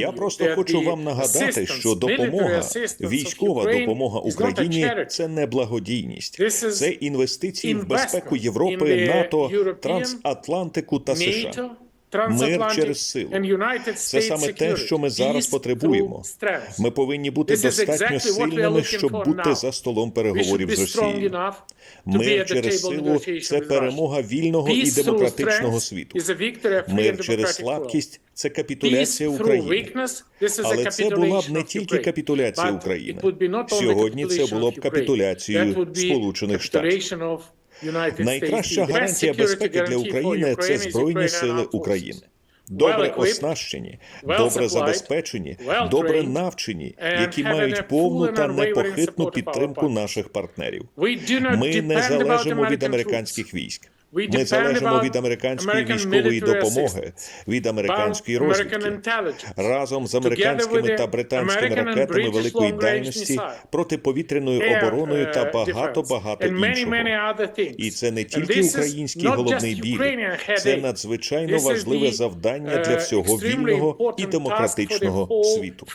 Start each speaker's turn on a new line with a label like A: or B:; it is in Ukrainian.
A: Я просто хочу вам нагадати, що допомога, військова допомога Україні це не благодійність, це інвестиції в безпеку Європи, НАТО, трансатлантику та США. Мир через силу. Це саме те, що ми зараз потребуємо. Ми повинні бути достатньо сильними, щоб бути за столом переговорів з Росією. Мир через силу це перемога вільного і демократичного світу. Мир через слабкість це капітуляція України. Але це була б не тільки капітуляція України. Сьогодні це було б капітуляцією Сполучених Штатів. Найкраща гарантія безпеки для України це збройні сили України. Добре оснащені, добре забезпечені, добре навчені, які мають повну та непохитну підтримку наших партнерів. Ми не залежимо від американських військ. Ми залежимо від американської військової допомоги, від американської розвідки. Разом з американськими та британськими ракетами великої дальності, протиповітряною обороною та багато багато іншого. І це не тільки український головний біль, це надзвичайно важливе завдання для всього вільного і демократичного світу.